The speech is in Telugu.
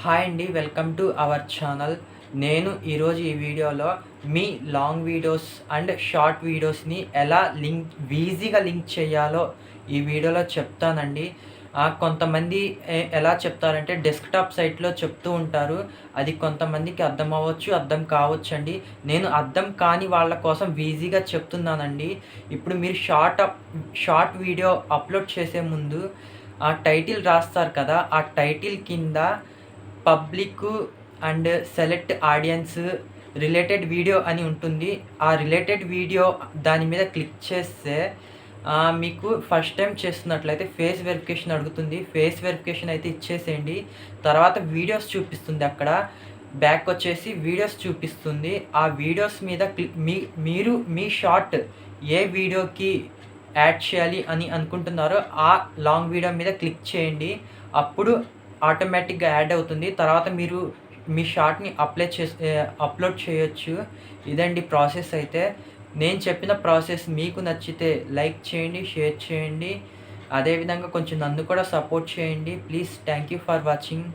హాయ్ అండి వెల్కమ్ టు అవర్ ఛానల్. నేను ఈరోజు ఈ వీడియోలో మీ లాంగ్ వీడియోస్ అండ్ షార్ట్ వీడియోస్ని ఎలా లింక్ ఈజీగా లింక్ చేయాలో ఈ వీడియోలో చెప్తానండి. కొంతమంది ఎలా చెప్తారంటే డెస్క్టాప్ సైట్లో చెప్తూ ఉంటారు. అది కొంతమందికి అర్థం అవ్వచ్చు అర్థం కావచ్చు అండి నేను అర్థం కాని వాళ్ళ కోసం ఈజీగా చెప్తున్నానండి. ఇప్పుడు మీరు short up short video upload చేసే ముందు ఆ టైటిల్ రాస్తారు కదా ఆ టైటిల్ కింద public and select audience related video అని ఉంటుంది. ఆ రిలేటెడ్ వీడియో దాని మీద క్లిక్ చేస్తే మీకు ఫస్ట్ టైం చేస్తున్నట్లయితే ఫేస్ వెరిఫికేషన్ అడుగుతుంది. ఫేస్ వెరిఫికేషన్ అయితే ఇచ్చేసేయండి. తర్వాత వీడియోస్ చూపిస్తుంది అక్కడ. బ్యాక్ వచ్చేసి వీడియోస్ చూపిస్తుంది. ఆ వీడియోస్ మీద క్లిక్ మీ మీరు మీ షార్ట్ ఏ వీడియోకి యాడ్ చేయాలి అని అనుకుంటున్నారో ఆ లాంగ్ వీడియో మీద క్లిక్ చేయండి. అప్పుడు ఆటోమేటిక్గా యాడ్ అవుతుంది. తర్వాత మీరు మీ షార్ట్ని అప్లై చేసే అప్లోడ్ చేయొచ్చు. ఇదండి ప్రాసెస్ అయితే. నేను చెప్పిన ప్రాసెస్ మీకు నచ్చితే లైక్ చేయండి షేర్ చేయండి. అదేవిధంగా కొంచెం నన్ను కూడా సపోర్ట్ చేయండి. Please thank you for watching.